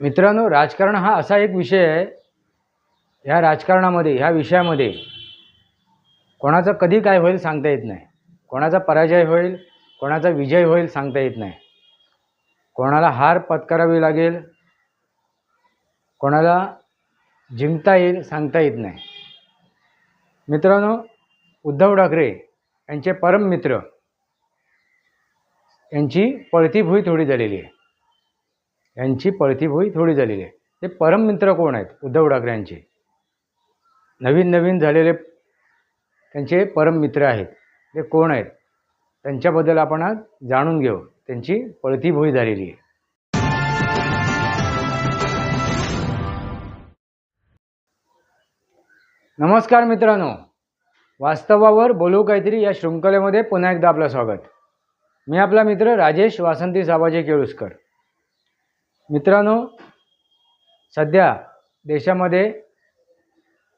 मित्रांनो राजकारण हा असा एक विषय आहे. ह्या राजकारणामध्ये ह्या विषयामध्ये कोणाचं कधी काय होईल सांगता येत नाही. कोणाचा पराजय होईल कोणाचा विजय होईल सांगता येत नाही. कोणाला हार पत्करावी लागेल कोणाला जिंकता येईल सांगता येत नाही. मित्रांनो उद्धव ठाकरे यांचे परम मित्र यांची पळतीभुई थोडी झालेली आहे. यांची पळतीभोई थोडी झालेली आहे. ते परम मित्र कोण आहेत? उद्धव ठाकरे यांचे. नवीन नवीन झालेले त्यांचे परम मित्र आहेत. ते कोण आहेत? त्यांच्याबद्दल आपण आज जाणून घेऊ. त्यांची पळतीभोई झालेली आहे. नमस्कार मित्रांनो. वास्तवावर बोलू काहीतरी या शृंखलेमध्ये पुन्हा एकदा आपलं स्वागत. मी आपला मित्र राजेश वासंती साबाजी केळुसकर. मित्रांनो सध्या देशामध्ये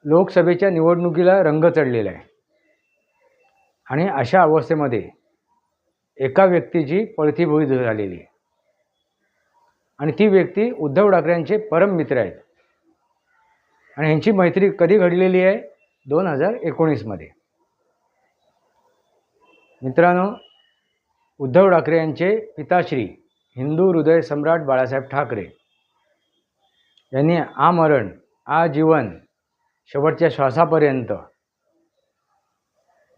लोकसभेच्या निवडणुकीला रंग चढलेला आहे. आणि अशा अवस्थेमध्ये एका व्यक्तीची पळती भुई झालेली आहे. आणि ती व्यक्ती उद्धव ठाकरेंचे परम मित्र आहेत. आणि ह्यांची मैत्री कधी घडलेली आहे? दोन हजार एकोणीसमध्ये. मित्रांनो उद्धव ठाकरे यांचे पिताश्री हिंदू हृदय सम्राट बाळासाहेब ठाकरे यांनी आमरण आजीवन शेवटच्या श्वासापर्यंत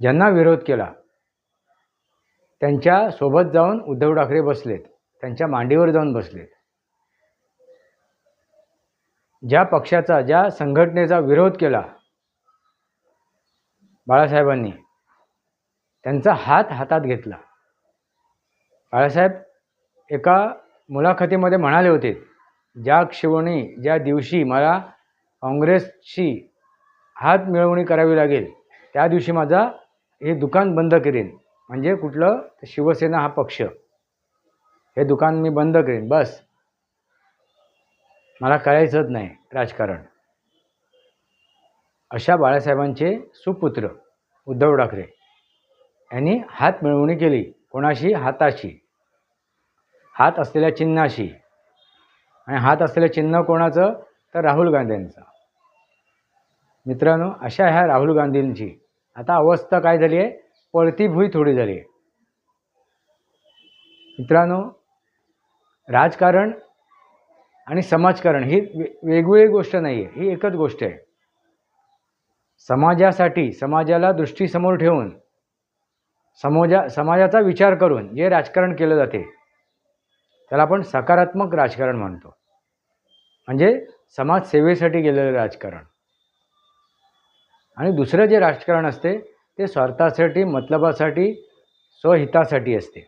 ज्यांना विरोध केला त्यांच्यासोबत जाऊन उद्धव ठाकरे बसलेत त्यांच्या मांडीवर जाऊन बसलेत. ज्या पक्षाचा ज्या संघटनेचा विरोध केला बाळासाहेबांनी त्यांचा हात हातात घेतला. बाळासाहेब एका मुलाखतीमध्ये म्हणाले होते ज्या क्षणी ज्या दिवशी मला काँग्रेसशी हात मिळवणी करावी लागेल त्या दिवशी माझा हे दुकान बंद करेन. म्हणजे कुठलं? शिवसेना हा पक्ष. हे दुकान मी बंद करेन बस. मला करायचंच नाही राजकारण. अशा बाळासाहेबांचे सुपुत्र उद्धव ठाकरे यांनी हात मिळवणी केली कोणाशी? हाताशी. हात असलेल्या चिन्हाशी. आणि हात असलेलं चिन्ह कोणाचं? तर राहुल गांधींचं. मित्रांनो अशा ह्या राहुल गांधींची. आता अवस्था काय झाली आहे? पळती भुई थोडी झाली आहे. मित्रांनो राजकारण आणि समाजकारण ही वेगवेगळी गोष्ट नाही आहे ही एकच गोष्ट आहे. समाजासाठी समाजाला दृष्टीसमोर ठेवून समोजा समाजाचा विचार करून जे राजकारण केलं जाते त्याला आपण सकारात्मक राजकारण म्हणतो. म्हणजे समाजसेवेसाठी गेलेलं राजकारण. आणि दुसरं जे राजकारण असते ते स्वार्थासाठी मतलबासाठी स्वहितासाठी असते.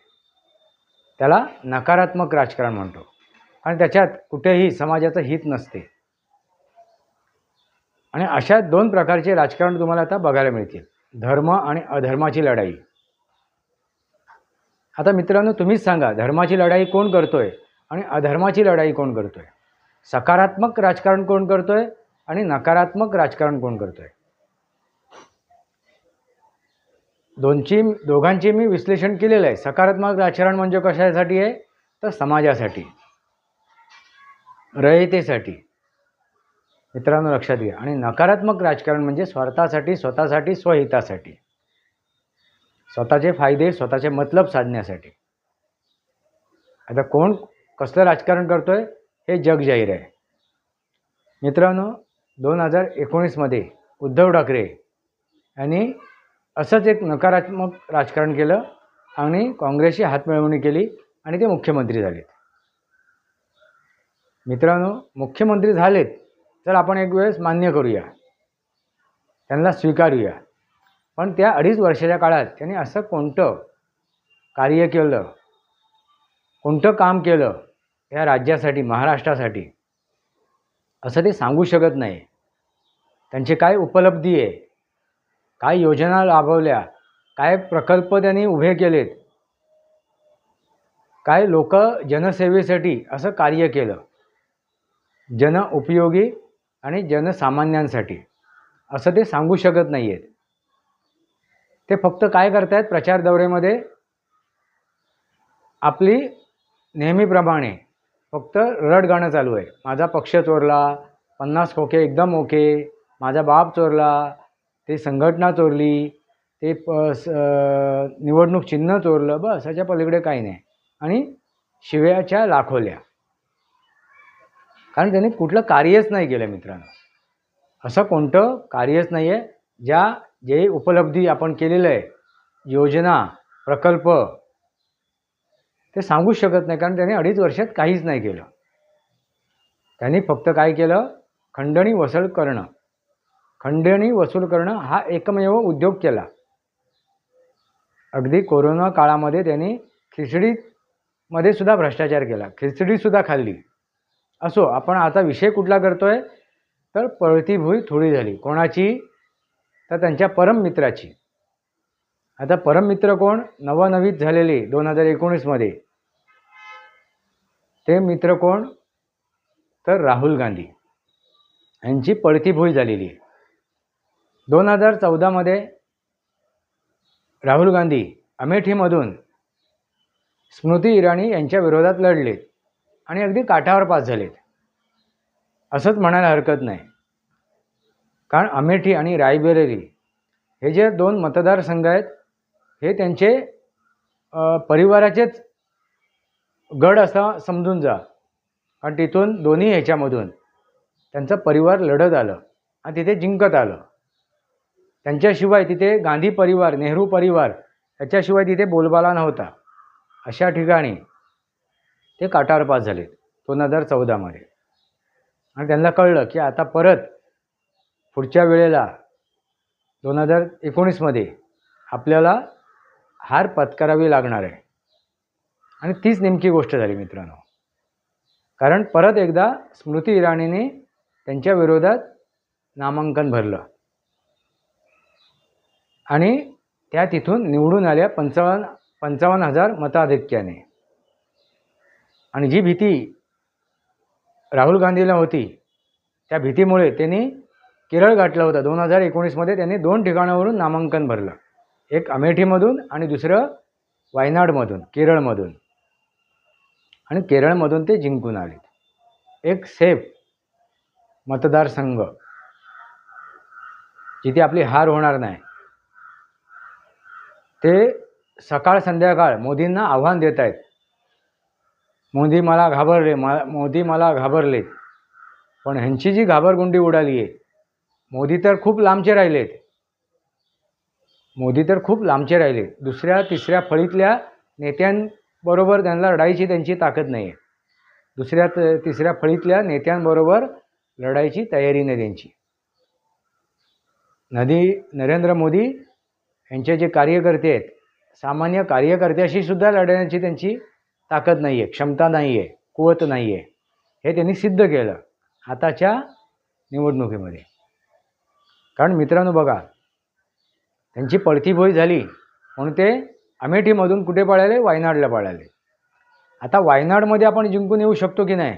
त्याला नकारात्मक राजकारण म्हणतो. आणि त्याच्यात कुठेही समाजाचं हित नसते. आणि अशा दोन प्रकारचे राजकारण तुम्हाला आता बघायला मिळतील. धर्म आणि अधर्माची लढाई. आता मित्रांनो तुम्हीच सांगा धर्माची लढाई कोण करतोय आणि अधर्माची लढाई कोण करतोय? सकारात्मक राजकारण कोण करतोय आणि नकारात्मक राजकारण कोण करतोय? दोनची दोघांचे मी विश्लेषण केलेलं आहे. सकारात्मक राजकारण म्हणजे कशासाठी आहे? तर समाजासाठी. रयतेसाठी. मित्रांनो लक्षात घ्या. आणि नकारात्मक राजकारण म्हणजे स्वार्थासाठी स्वतःसाठी स्वहितासाठी. स्वतःचे फायदे स्वतःचे मतलब साधण्यासाठी. आता कोण कसलं राजकारण करतोय हे जग जाहीर आहे. मित्रांनो दोन हजार एकोणीसमध्ये उद्धव ठाकरे यांनी असंच एक नकारात्मक राजकारण केलं आणि काँग्रेसची हातमिळवणी केली आणि ते मुख्यमंत्री झालेत. मित्रांनो मुख्यमंत्री झालेत तर आपण एक वेळेस मान्य करूया. त्यांना स्वीकारूया. पण त्या अडीच वर्षाच्या काळात त्यांनी असं कोणतं कार्य केलं कोणतं काम केलं या राज्यासाठी महाराष्ट्रासाठी असं ते सांगू शकत नाही. त्यांची काय उपलब्धी आहे? काय योजना राबवल्या काय प्रकल्प त्यांनी उभे केलेत? काय लोक जनसेवेसाठी असं कार्य केलं? जन उपयोगी आणि जनसामान्यांसाठी असं ते सांगू शकत नाही आहेत ते फक्त काय करतायत? प्रचार दौऱ्यामध्ये आपली नेहमीप्रमाणे फक्त रड गाणं चालू आहे. माझा पक्ष चोरला पन्नास खोके एकदम ओके माझा बाप चोरला ते संघटना चोरली ते प स निवडणूक चिन्ह चोरलं बस ह्याच्या पलीकडे काही नाही. आणि शिव्याच्या लाखोल्या. कारण त्यांनी कुठलं कार्यच नाही केलं मित्रांनो. असं कोणतं कार्यच नाही आहे ज्या जे उपलब्धी आपण केलेलं आहे योजना प्रकल्प ते सांगूच शकत नाही कारण त्याने अडीच वर्षात काहीच नाही केलं. त्यांनी फक्त काय केलं? खंडणी वसूल करणं. खंडणी वसूल करणं हा एकमेव उद्योग केला. अगदी कोरोना काळामध्ये त्यांनी खिचडीमध्ये सुद्धा भ्रष्टाचार केला. खिचडीसुद्धा खाल्ली. असो आपण आता विषय कुठला करतोय? तर पळतीभुई थोडी झाली. कोणाची? तर त्यांच्या परम मित्राची. आता परम मित्र कोण? नवनवीत झालेले दोन हजार एकोणीसमध्ये ते मित्र कोण? तर राहुल गांधी. यांची पळतीभुई झालेली आहे. दोन हजार चौदामध्ये राहुल गांधी अमेठीमधून स्मृती इराणी यांच्या विरोधात लढलेत आणि अगदी काठावर पास झालेत. असंच म्हणायला हरकत नाही. कारण अमेठी आणि रायबरेली हे जे दोन मतदारसंघ आहेत हे त्यांचे परिवाराचेच गड असा समजून जा. कारण तिथून दोन्ही ह्याच्यामधून त्यांचा परिवार लढत आलं आणि तिथे जिंकत आलं. त्यांच्याशिवाय तिथे गांधी परिवार नेहरू परिवार याच्याशिवाय तिथे बोलबाला नव्हता. अशा ठिकाणी ते काटारपास झाले दोन हजार चौदामध्ये. आणि त्यांना कळलं की आता परत पुढच्या वेळेला दोन हजार एकोणीसमध्ये आपल्याला हार पत्करावी लागणार आहे. आणि तीच नेमकी गोष्ट झाली मित्रांनो. कारण परत एकदा स्मृती इराणीने त्यांच्या विरोधात नामांकन भरलं. आणि त्या तिथून निवडून आल्या पंचावन्न पंचावन्न हजार मताधिक्याने. आणि जी भीती राहुल गांधीला होती त्या भीतीमुळे त्यांनी केरळ गाठला होतं. दोन हजार एकोणीसमध्ये त्यांनी दोन ठिकाणावरून नामांकन भरलं. एक अमेठीमधून आणि दुसरं वायनाडमधून केरळमधून. आणि केरळमधून ते जिंकून आले. एक सेफ मतदारसंघ जिथे आपली हार होणार नाही. ते सकाळ संध्याकाळ मोदींना आव्हान देत आहेत. मोदी मला घाबरले मा मोदी मला घाबरले पण ह्यांची जी घाबरगुंडी उडाली आहे मोदी तर खूप लांबचे राहिलेत. मोदी तर खूप लांबचे राहिले. दुसऱ्या तिसऱ्या फळीतल्या नेत्यांबरोबर त्यांना लढायची त्यांची ताकद नाही आहे दुसऱ्या त- तिसऱ्या फळीतल्या नेत्यांबरोबर लढायची तयारी नाही त्यांची. नदी नरेंद्र मोदी यांचे जे कार्यकर्ते आहेत सामान्य कार्यकर्त्याशी सुद्धा लढण्याची त्यांची ताकद नाही आहे क्षमता नाही आहे कुवत नाही आहे हे त्यांनी सिद्ध केलं आताच्या निवडणुकीमध्ये. कारण मित्रांनो बघा त्यांची पळतीभोई झाली म्हणून ते अमेठीमधून कुठे पळाले? वायनाडला पळाले. आता वायनाडमध्ये आपण जिंकून येऊ शकतो की नाही?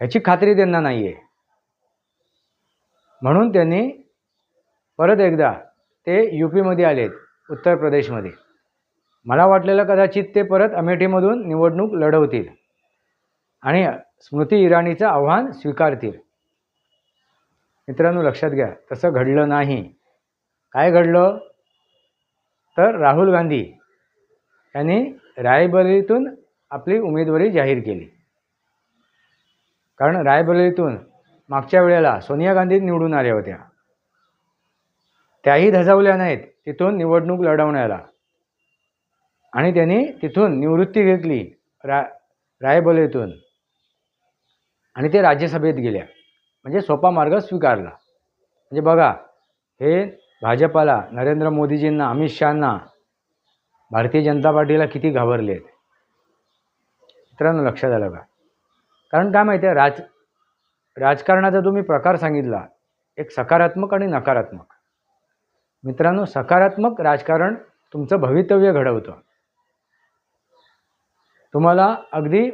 ह्याची खात्री त्यांना नाही आहे म्हणून त्यांनी परत एकदा ते यू पीमध्ये आलेत उत्तर प्रदेशमध्ये. मला वाटलेलं कदाचित ते परत अमेठीमधून निवडणूक लढवतील आणि स्मृती इराणीचं आव्हान स्वीकारतील. मित्रांनो लक्षात घ्या तसं घडलं नाही. काय घडलं? तर राहुल गांधी यांनी रायबरेलीतून आपली उमेदवारी जाहीर केली. कारण रायबरेलीतून मागच्या वेळेला सोनिया गांधी निवडून आल्या होत्या. त्याही धजावल्या नाहीत तिथून निवडणूक लढवण्याला. आणि त्यांनी तिथून निवृत्ती घेतली रा रायबरेलीतून. आणि ते राज्यसभेत गेल्या. म्हणजे सोपा मार्ग स्वीकारला. म्हणजे बघा हे भाजपाला नरेंद्र मोदीजींना अमित शहांना भारतीय जनता पार्टीला किती घाबरले आहेत. मित्रांनो लक्षात आलं का? कारण काय माहिती आहे राज राजकारणाचा जो मी प्रकार सांगितला एक सकारात्मक आणि नकारात्मक. मित्रांनो सकारात्मक राजकारण तुमचं भवितव्य घडवतं. तुम्हाला अगदी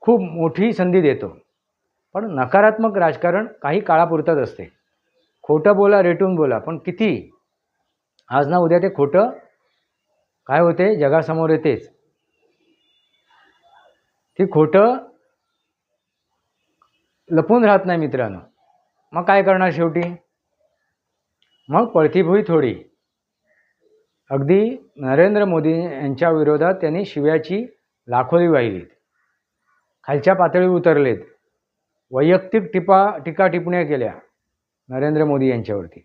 खूप मोठी संधी देतो. पण नकारात्मक राजकारण काही काळापुरतंच असते. खोटं बोला रेटून बोला पण किती? आज ना उद्या ते खोटं? काय होते? जगासमोर येतेच. ती खोटं लपून राहत नाही मित्रांनो. मग काय करणार शेवटी? मग पळतीभुई थोडी. अगदी नरेंद्र मोदी यांच्या विरोधात त्यांनी शिव्याची लाखोली वाहिलीत. खालच्या पातळीवर उतरलेत. वैयक्तिक टिपा टीका टिप्पण्या केल्या नरेंद्र मोदी यांच्यावरती.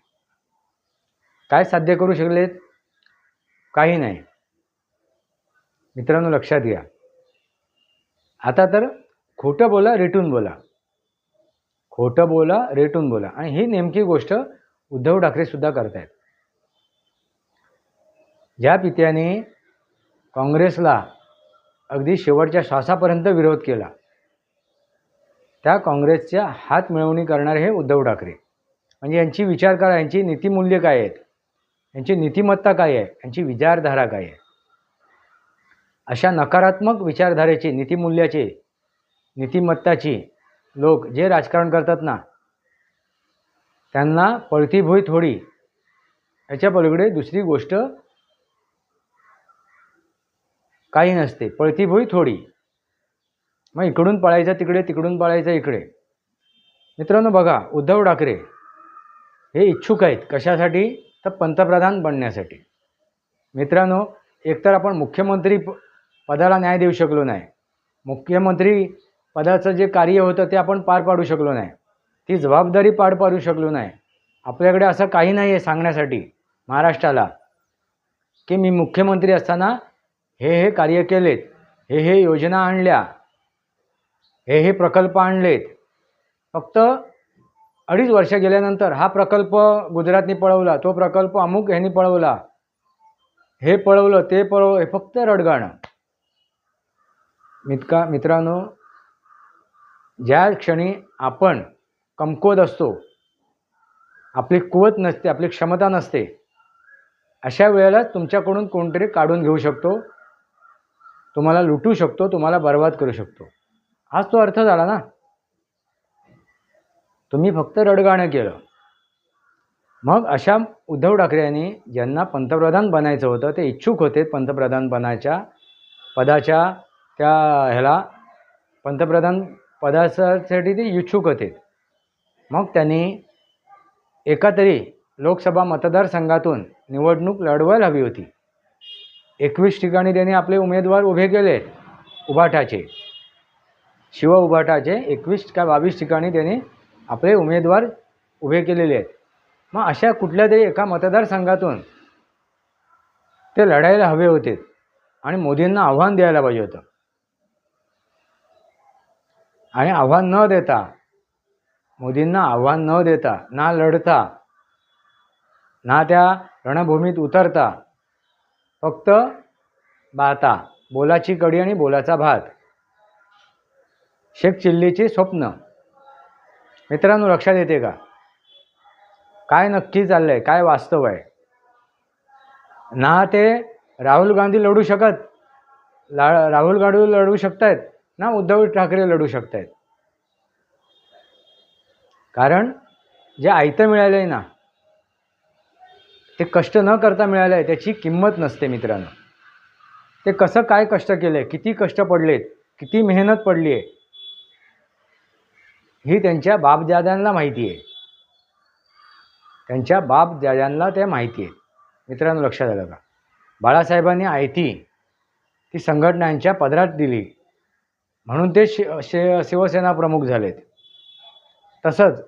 काय साध्य करू शकलेत? काही नाही. मित्रांनो लक्षात घ्या. आता तर खोटं बोला रेटून बोला. खोटं बोला रेटून बोला. आणि ही नेमकी गोष्ट उद्धव ठाकरे सुद्धा करतायत. ज्या पित्याने काँग्रेसला अगदी शेवटच्या श्वासापर्यंत विरोध केला त्या काँग्रेसच्या हात मिळवणी करणारे हे उद्धव ठाकरे. म्हणजे यांची विचार करा यांची नीतिमूल्य काय आहेत? यांची नीतिमत्ता काय आहे? यांची विचारधारा काय आहे? अशा नकारात्मक विचारधारेची नीतिमूल्याचे नीतिमत्ताची लोक जे राजकारण करतात ना त्यांना पळतीभोई थोडी याच्या पलीकडे दुसरी गोष्ट काही नसते. पळतीभोई थोडी. मग इकडून पळायचं तिकडे तिकडून पळायचं इकडे. मित्रांनो बघा उद्धव ठाकरे हे इच्छुक आहेत कशासाठी? तर पंतप्रधान बनण्यासाठी. मित्रांनो एकतर आपण मुख्यमंत्री प पदाला न्याय देऊ शकलो नाही. मुख्यमंत्री पदाचं जे कार्य होतं ते आपण पार पाडू शकलो नाही. ती जबाबदारी पार पाडू शकलो नाही. आपल्याकडे असं काही नाही आहे सांगण्यासाठी महाराष्ट्राला की मी मुख्यमंत्री असताना हे हे कार्य केलेत हे हे योजना आणल्या हे हे प्रकल्प आणलेत. फक्त अडीच वर्ष गेल्यानंतर हा प्रकल्प गुजरातनी पळवला तो प्रकल्प अमुक ह्यांनी पळवला. हे पळवलं ते पळवलं हे फक्त रडगाणं. मितका मित्रांनो ज्या क्षणी आपण कमकुवत असतो आपली कुवत नसते आपली क्षमता नसते अशा वेळेला तुमच्याकडून कोणतरी काढून घेऊ शकतो तुम्हाला लुटू शकतो तुम्हाला बर्बाद करू शकतो. हाच तो अर्थ झाला ना. तुम्ही फक्त रडगाणं केलं. मग अशा उद्धव ठाकरे यांनी ज्यांना पंतप्रधान बनायचं होतं ते इच्छुक होते पंतप्रधान बनायच्या पदाच्या त्या ह्याला पंतप्रधान पदासाठी ते इच्छुक होते. मग त्यांनी एका तरी लोकसभा मतदारसंघातून निवडणूक लढवायला हवी होती. एकवीस ठिकाणी त्यांनी आपले उमेदवार उभे केले उभाटाचे. शिव उभाटाचे एकवीस का बावीस ठिकाणी त्यांनी आपले उमेदवार उभे केलेले आहेत. मग अशा कुठल्या तरी एका मतदारसंघातून ते लढायला हवे होते आणि मोदींना आव्हान द्यायला पाहिजे होतं. आणि आव्हान न देता मोदींना आव्हान न देता ना लढता ना त्या रणभूमीत उतरता फक्त बाता बोलाची कडी आणि बोलाचा भात. शेख चिल्लीचे स्वप्न. मित्रांनो लक्षात येते का? काय नक्की चाललं आहे काय वास्तव आहे? ना ते राहुल गांधी लढू शकत ला राहुल गांधी लढू शकतायत ना उद्धव ठाकरे लढू शकतायत. कारण जे आयतं मिळालं आहे ना ते कष्ट न करता मिळालं आहे त्याची किंमत नसते मित्रांनो. ते कसं काय कष्ट केलं आहे किती कष्ट पडलेत किती मेहनत पडली आहे ही त्यांच्या बापदाद्यांना माहिती आहे. त्यांच्या बापदाद्यांना त्या माहिती आहे. मित्रांनो लक्षात आलं का? बाळासाहेबांनी आयती ती संघटनांच्या पदरात दिली. म्हणून ते शि शे शिवसेना प्रमुख झालेत. तसंच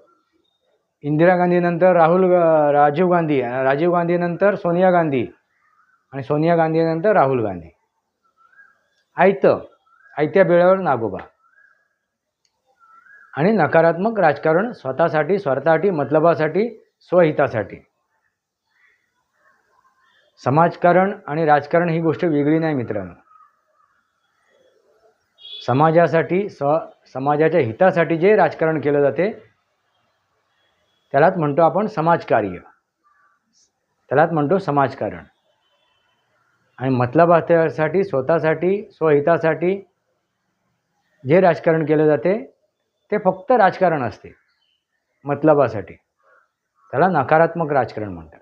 इंदिरा गांधीनंतर राहुल राजीव गांधी राजीव गांधीनंतर सोनिया गांधी आणि सोनिया गांधीनंतर राहुल गांधी. आयतं आयत्या बेळावर नागोबा. आणि नकारात्मक राजकारण स्वतःसाठी स्वार्थासाठी मतलबासाठी स्वहितासाठी. समाजकारण आणि राजकारण ही गोष्ट वेगळी नाही मित्रांनो. समाजासाठी स्व समाजाच्या हितासाठी जे राजकारण केलं जाते त्यालाच म्हणतो आपण समाजकार्य. त्यालाच म्हणतो समाजकारण. आणि मतलबासाठी स्वतःसाठी स्वहितासाठी जे राजकारण केलं जाते ते फक्त राजकारण असते. मतलबासाठी. त्याला नकारात्मक राजकारण म्हणतात.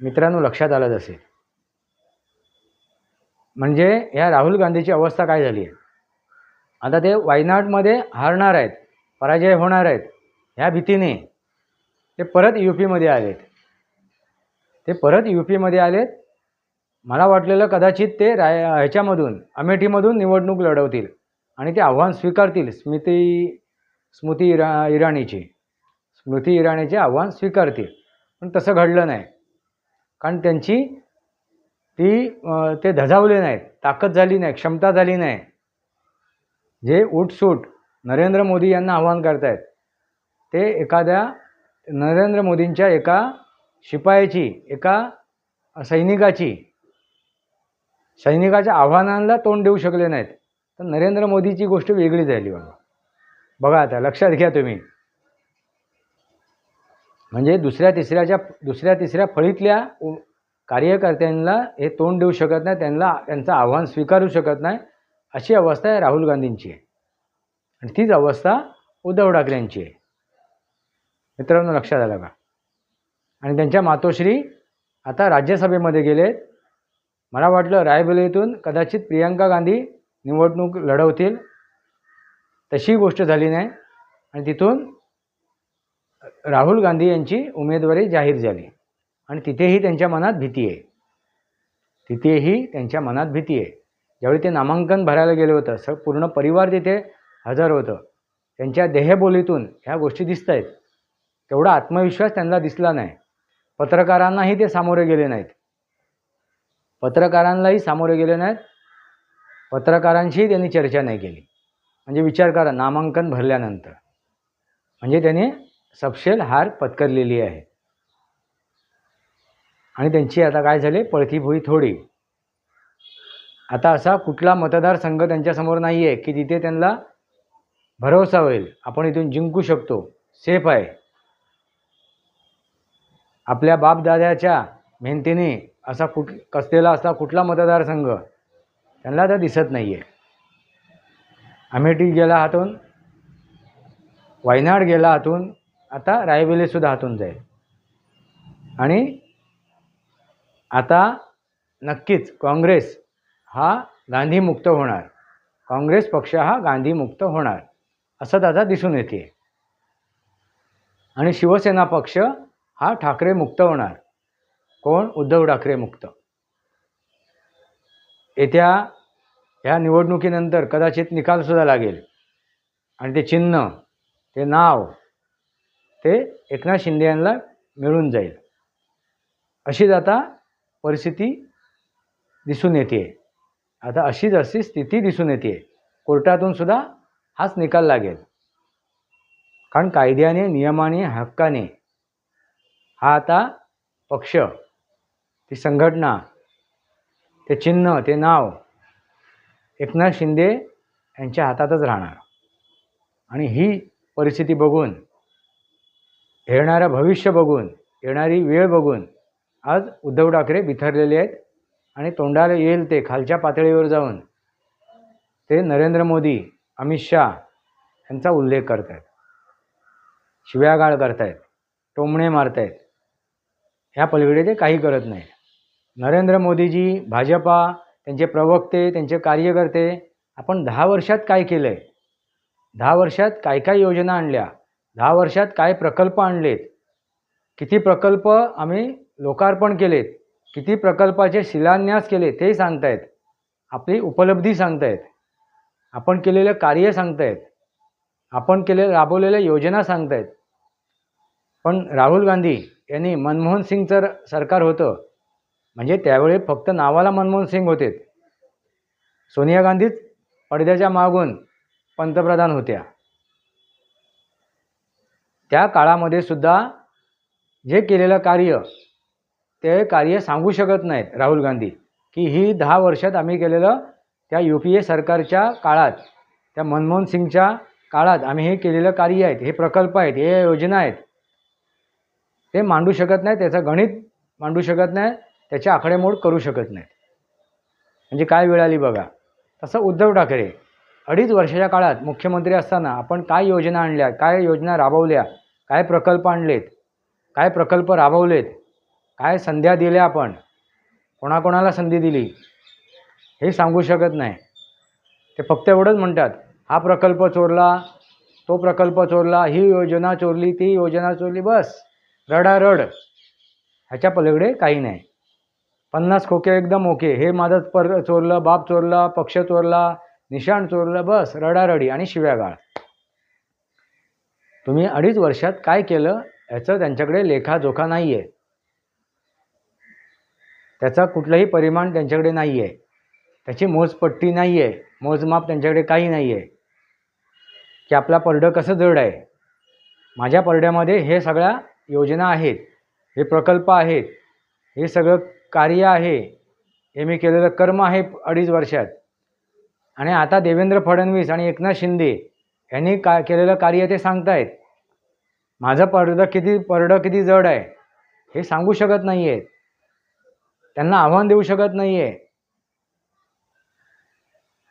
मित्रांनो लक्षात आलं असेल. म्हणजे या राहुल गांधीची अवस्था काय झाली आहे? आता ते वायनाडमध्ये हारणार आहेत पराजय होणार आहेत ह्या भीतीने ते परत यू पीमध्ये आलेत. ते परत यू पीमध्ये आलेत. मला वाटलेलं कदाचित ते राय ह्याच्यामधून अमेठीमधून निवडणूक लढवतील. आणि ते आव्हान स्वीकारतील स्मृती स्मृती इरा इराणीची. स्मृती इराणीचे आव्हान स्वीकारतील. पण तसं घडलं नाही. कारण त्यांची ती ते धजावले नाहीत. ताकद झाली नाही. क्षमता झाली नाही. जे उठसूट नरेंद्र मोदी यांना आव्हान करतायत ते एखाद्या नरेंद्र मोदींच्या एका शिपायाची एका सैनिकाची सैनिकाच्या आव्हानांना तोंड देऊ शकले नाहीत. तर नरेंद्र मोदीची गोष्ट वेगळी झाली बाबा बघा आता लक्षात घ्या तुम्ही. म्हणजे दुसऱ्या तिसऱ्याच्या दुसऱ्या तिसऱ्या फळीतल्या उ- कार्यकर्त्यांना हे तोंड देऊ शकत नाही त्यांना त्यांचं आव्हान स्वीकारू शकत नाही अशी अवस्था आहे राहुल गांधींची आहे. आणि तीच अवस्था उद्धव ठाकरेंची आहे. मित्रांनो लक्षात आलं का? आणि त्यांच्या मातोश्री आता राज्यसभेमध्ये गेलेत. मला वाटलं रायबरेलीतून कदाचित प्रियंका गांधी निवडणूक लढवतील तशी गोष्ट झाली नाही. आणि तिथून राहुल गांधी यांची उमेदवारी जाहीर झाली. आणि तिथेही त्यांच्या मनात भीती आहे. तिथेही त्यांच्या मनात भीती आहे. ज्यावेळी ते नामांकन भरायला गेलं होतं सग पूर्ण परिवार तिथे हजर होतं. त्यांच्या देहबोलीतून ह्या गोष्टी दिसत आहेत. तेवढा आत्मविश्वास त्यांना दिसला नाही. पत्रकारांनाही ते सामोरे गेले नाहीत. पत्रकारांनाही सामोरे गेले नाहीत. पत्रकारांशीही त्यांनी चर्चा नाही केली. म्हणजे विचार करा नामांकन भरल्यानंतर. म्हणजे त्याने सपशेल हार पत्करलेली आहे. आणि त्यांची आता काय झाले? पळतीभोई थोडी. आता असा कुठला मतदारसंघ त्यांच्यासमोर नाही आहे की तिथे त्यांना भरोसा होईल. आपण इथून जिंकू शकतो. सेफ आहे. आपल्या बापदाद्याच्या मेहनतीने असा कुठ कसलेला असा कुठला मतदारसंघ त्यांना आता दिसत नाही आहे अमेठी गेला हातून वायनाड गेला हातून आता रायबेलीसुद्धा हातून जाईल. आणि आता नक्कीच काँग्रेस हा गांधीमुक्त होणार. काँग्रेस पक्ष हा गांधीमुक्त होणार असं आता दिसून येते. आणि शिवसेना पक्ष हा ठाकरे मुक्त होणार. कोण? उद्धव ठाकरे मुक्त. येत्या ह्या निवडणुकीनंतर कदाचित निकालसुद्धा लागेल. आणि ते चिन्ह ते नाव ते एकनाथ शिंदे यांना मिळून जाईल. अशीच आता परिस्थिती दिसून येते. आता अशीच अशी स्थिती दिसून येते. कोर्टातून सुद्धा हाच निकाल लागेल. कारण कायद्याने नियमाने हक्काने हा आता पक्ष ती संघटना ते चिन्ह ते नाव एकनाथ शिंदे यांच्या हातातच राहणार. आणि ही परिस्थिती बघून येणारं भविष्य बघून येणारी वेळ बघून आज उद्धव ठाकरे बिथरलेले आहेत आणि तोंडाला येईल ते खालच्या पातळीवर जाऊन ते नरेंद्र मोदी अमित शाह यांचा उल्लेख करत आहेत शिव्यागाळ करतायत टोमणे मारतायत. ह्या पलीकडे ते काही करत नाही नरेंद्र मोदीजी भाजपा त्यांचे प्रवक्ते त्यांचे कार्यकर्ते आपण दहा वर्षात काय केलं आहे दहा वर्षात काय काय योजना आणल्या? दहा वर्षात काय प्रकल्प आणलेत? किती प्रकल्प आम्ही लोकार्पण केलेत? किती प्रकल्पाचे शिलान्यास केले ते सांगतायत. आपली उपलब्धी सांगतायत. आपण केलेलं कार्य सांगतायत. आपण केले राबवलेल्या योजना सांगतायत. पण राहुल गांधी यांनी मनमोहन सिंगचं सरकार होतं. म्हणजे त्यावेळी फक्त नावाला मनमोहन सिंग होते. सोनिया गांधीच पडद्याच्या मागून पंतप्रधान होत्या. त्या काळामध्ये सुद्धा जे केलेलं कार्य ते कार्य सांगू शकत नाहीत राहुल गांधी की ही दहा वर्षात आम्ही केलेलं त्या यू पी ए सरकारच्या काळात त्या मनमोहन सिंगच्या काळात आम्ही हे केलेलं कार्य आहेत हे प्रकल्प आहेत हे योजना आहेत. ते मांडू शकत नाही त्याचं गणित मांडू शकत नाही त्याची आकडेमोड करू शकत नाहीत. म्हणजे काय वेळ आली बघा. तसं उद्धव ठाकरे अडीच वर्षाच्या काळात मुख्यमंत्री असताना आपण काय योजना आणल्या काय योजना राबवल्या काय प्रकल्प आणलेत काय प्रकल्प राबवलेत काय संध्या दिल्या आपण कोणाकोणाला संधी दिली हे सांगू शकत नाही. ते फक्त एवढंच म्हणतात हा प्रकल्प चोरला तो प्रकल्प चोरला ही योजना चोरली ती योजना चोरली बस रडारड. ह्याच्या पलीकडे काही नाही. पन्नास खोके एकदम ओके. हे माझं पर चोरलं बाप चोरला पक्ष चोरला निशाण चोरलं बस रडारडी आणि शिव्यागाळ. तुम्ही अडीच वर्षात काय केलं याचं त्यांच्याकडे लेखाजोखा नाही आहे त्याचा कुठलाही परिमाण त्यांच्याकडे नाही आहे त्याची मोजपट्टी नाही आहे मोजमाप त्यांच्याकडे काही नाही आहे की आपला परडं कसं जड आहे? माझ्या परड्यामध्ये हे सगळ्या योजना आहेत. हे प्रकल्प आहेत. हे सगळं कार्य आहे हे मी केलेलं कर्म आहे अडीच वर्षात. आणि आता देवेंद्र फडणवीस आणि एकनाथ शिंदे यांनी का केलेलं कार्य ते सांगतायत. माझं पडदं किती परडं किती जड आहे हे सांगू शकत नाही आहेत त्यांना आव्हान देऊ शकत नाही आहे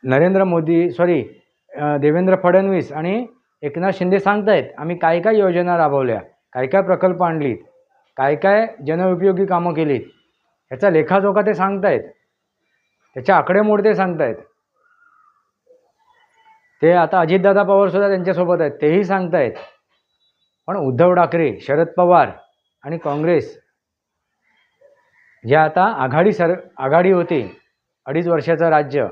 नरेंद्र मोदी सॉरी देवेंद्र फडणवीस आणि एकनाथ शिंदे सांगतायत आम्ही काय काय योजना राबवल्या काय काय प्रकल्प आणलीत काय काय जनउपयोगी कामं केलीत ह्याचा लेखाजोखा ते सांगतायत. त्याच्या आकडेमोड ते सांगतायत. ते आता अजितदादा पवारसुद्धा त्यांच्यासोबत आहेत तेही सांगतायत. पण उद्धव ठाकरे शरद पवार आणि काँग्रेस जे आता आघाडी सर आघाडी होती अडीच वर्षाचं राज्य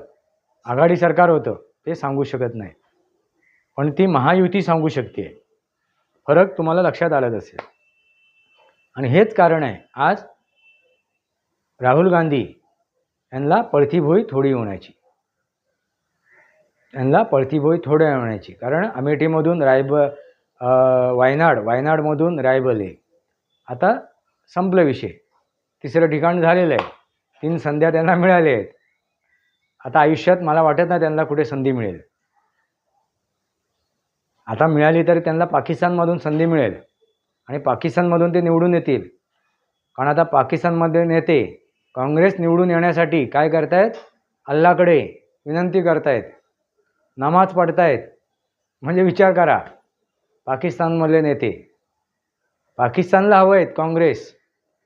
आघाडी सरकार होतं ते सांगू शकत नाही. पण ती महायुती सांगू शकते. फरक तुम्हाला लक्षात आलाच असेल. आणि हेच कारण आहे आज राहुल गांधी यांना पळथीभोई थोडी होण्याची यांना पळथीभोई थोड्या होण्याची कारण अमेठीमधून रायब वायनाड वायनाडमधून रायबले आता संपलं विषय. तिसरं ठिकाण झालेलं आहे. तीन संध्या त्यांना मिळाल्या आहेत. आता आयुष्यात मला वाटत नाही त्यांना कुठे संधी मिळेल. आता मिळाली तरी त्यांना पाकिस्तानमधून संधी मिळेल. आणि पाकिस्तानमधून ते निवडून येतील. कारण आता पाकिस्तानमध्ये नेते काँग्रेस निवडून येण्यासाठी काय करतायत? अल्लाकडे विनंती करतायत. नमाज पडतायत म्हणजे विचार करा. पाकिस्तानमधले नेते. पाकिस्तानला हवं आहेत काँग्रेस.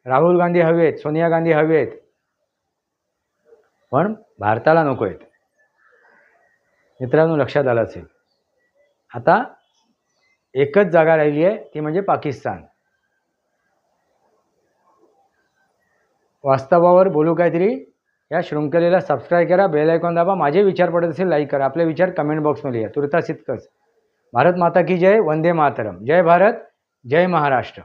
राहुल गांधी हवे आहेत सोनिया गांधी हवे आहेत पण भारताला नको आहेत मित्रांनो लक्षात आलं असेल. आता एकच जागा राहिली आहे ती म्हणजे पाकिस्तान. वास्तवावर बोलू काहीतरी? या शृंखलेला सबस्क्राईब करा बेल आयकॉन दाबा. माझे विचार पडत असेल लाईक करा. आपले विचार कमेंट बॉक्समध्ये या. तुर्तास इतकंच. भारत माता की जय. वंदे मातरम. जय भारत जय महाराष्ट्र.